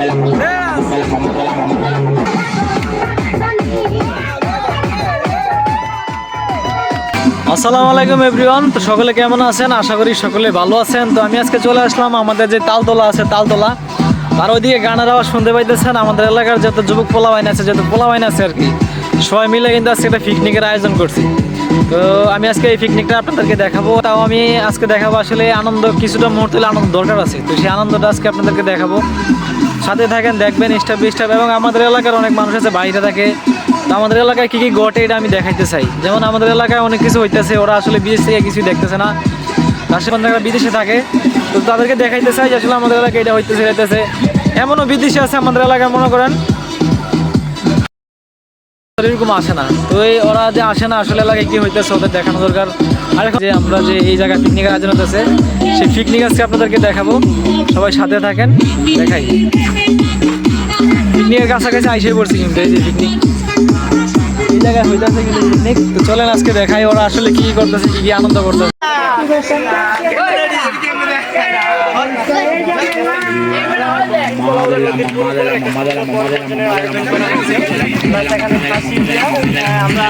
আসসালামু আলাইকুম এভরিওয়ান তো সকলে কেমন আছেন? আশা করি সকলে ভালো আছেন। তো আমি আজকে চলে আসলাম আমাদের যে তালতলা আছে, তালতলা। আর ওইদিকে গানের আওয়াজ শুনতে পাইতেছেন আমাদের এলাকার যত যুবক পোলা বাইন আছে, যত পোলা বাইন আছে আর কি। সবাই মিলে কিন্তু আজকে একটা পিকনিকের আয়োজন করছি। তো আমি আজকে এই পিকনিকটা আপনাদেরকে দেখাবো। তাও আমি আজকে দেখাবো আসলে আনন্দ, কিছুটা মুহূর্তে আনন্দ দরকার আছে। তো সেই আনন্দটা আজকে আপনাদেরকে দেখাবো। সাথে থাকেন, দেখবেন স্টাফ স্টাফ এবং আমাদের এলাকার অনেক মানুষ আছে বাইরে থাকে। তো আমাদের এলাকায় কী কী ঘটে এটা আমি দেখাইতে চাই। যেমন আমাদের এলাকায় অনেক কিছু হইতেছে, ওরা আসলে বিদেশ থেকে কিছু দেখতেছে না। আশেপাশে যারা বিদেশে থাকে, তো তাদেরকে দেখাইতে চাই আসলে আমাদের এলাকায় এটা হইতেছে হইতেছে এমনও বিদেশে আছে আমাদের এলাকায়, মনে করেন এরকম আসে না। তো এই ওরা যে আসে না, আসলে এলাকায় কি হইতেছে ওদের দেখানো দরকার। আর এখন যে আমরা যে এই জায়গায় পিকনিক আয়োজন হতেছে সেই পিকনিক আজকে আপনাদেরকে দেখাবো। সবাই সাথে থাকেন, দেখাই। পিকনিকের কাছাকাছি আইসে পড়ছি কিন্তু এই যে পিকনিক এই জায়গায় হইতাছে কিন্তু পিকনিক তো চলেন আজকে দেখাই ওরা আসলে কি করতেছে কি কি আনন্দ করতেছে। আমরা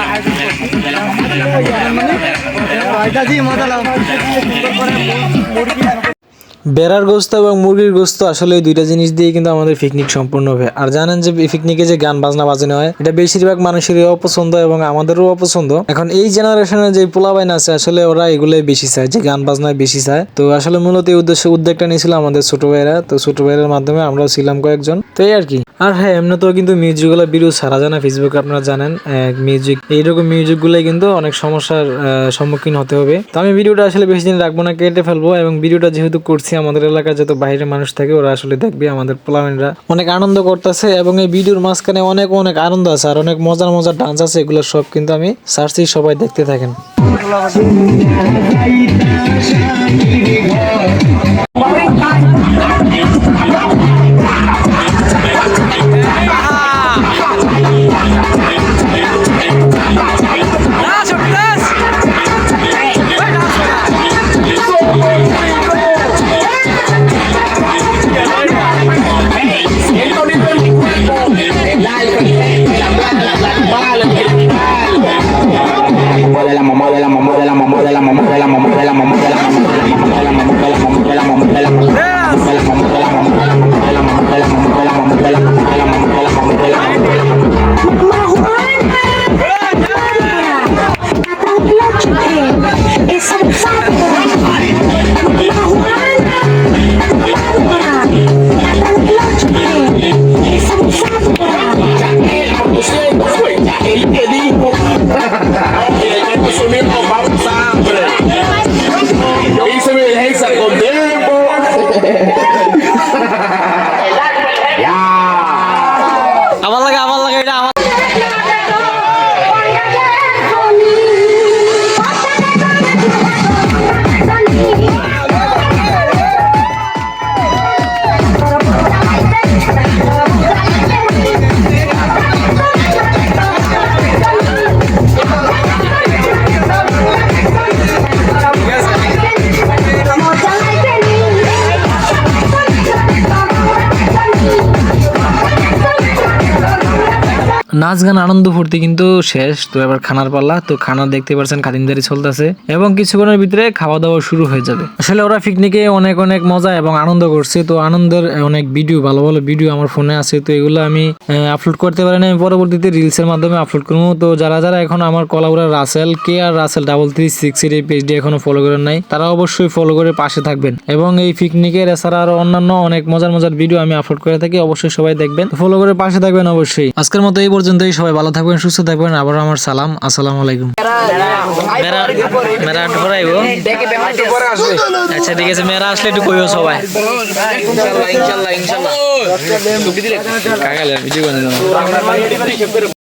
মুরগি বেড়ার গোস্ত এবং মুরগির গোস্ত আসলে এই দুইটা জিনিস দিয়ে কিন্তু আমাদের পিকনিক সম্পূর্ণ হবে। আর জানেন যে পিকনিকে যে গান বাজনা বাজানো হয়, এটা বেশিরভাগ মানুষেরই অপছন্দ এবং আমাদেরও অপছন্দ। এখন এই জেনারেশনের যে পোলা বাইন আছে, আসলে ওরা এগুলোই বেশি চায়, যে গান বাজনায় বেশি চায়। তো আসলে মূলত এই উদ্দেশ্য উদ্যোগটা নিয়েছিল আমাদের ছোট ভাইরা। তো ছোট ভাইয়ের মাধ্যমে আমরাও ছিলাম কয়েকজন। তো এই আর কি। আর হ্যাঁ এমনি তো কিন্তু মিউজিকগুলো বিরু সারা জানা ফেসবুকে আপনারা জানেন মিউজিক এইরকম মিউজিকগুলো কিন্তু অনেক সমস্যার সম্মুখীন হতে হবে। তো আমি ভিডিওটা আসলে বেশি দিন রাখব না, কেটে ফেলব এবং ভিডিওটা যেহেতু করছি দেখছি আমাদের এলাকায় যত বাইরের মানুষ থাকে, ওরা আসলে দেখবে আমাদের প্লামেনরা অনেক আনন্দ করতেছে এবং এই ভিডিওর মাঝখানে অনেক অনেক আনন্দ আছে আর অনেক মজার মজার ডান্স আছে, এগুলো সব কিন্তু আমি সার্চি সবাই দেখতে থাকেন। la mamá de la mamá de la mamá de la mamá de la mamá de la mamá de la mamá নাচ গান আনন্দ ফুর্তি কিন্তু শেষ। তো এবার খানার পাল্লা। তো খানা দেখতে পাচ্ছেন খাদিমদারি চলতেছে এবং কিছুক্ষণের ভিতরে খাওয়া দাওয়া শুরু হয়ে যাবে। আসলে ওরা পিকনিকে অনেক অনেক মজা এবং আনন্দ করছে। তো আনন্দের অনেক ভিডিও ভালো ভালো ভিডিও আমার ফোনে আছে। তো এগুলো আমি আপলোড করতে পারি আমি পরবর্তীতে রিলসের মাধ্যমে আপলোড করব। তো যারা যারা এখন আমার কলাউরা রাসেল কে আর রাসেল ডাবল থ্রি সিক্স এর এই পেজটি এখনও ফলো করেন নাই, তারা অবশ্যই ফলো করে পাশে থাকবেন। এবং এই পিকনিকের এছাড়া আরও অন্যান্য অনেক মজার মজার ভিডিও আমি আপলোড করে থাকি। অবশ্যই সবাই দেখবেন। ফলো করে পাশে থাকবেন অবশ্যই। আজকের মতো এই পর্যন্তই সবাই ভালো থাকবেন সুস্থ থাকবেন আবার আমার সালাম আসসালামু আলাইকুম। মেরা মেরা পরে আইবো। আচ্ছা ঠিক আছে মেরা আসলে একটু কইও সবাই। ইনশাআল্লাহ ইনশাআল্লাহ ইনশাআল্লাহ কাকালে ভিডিও বানানো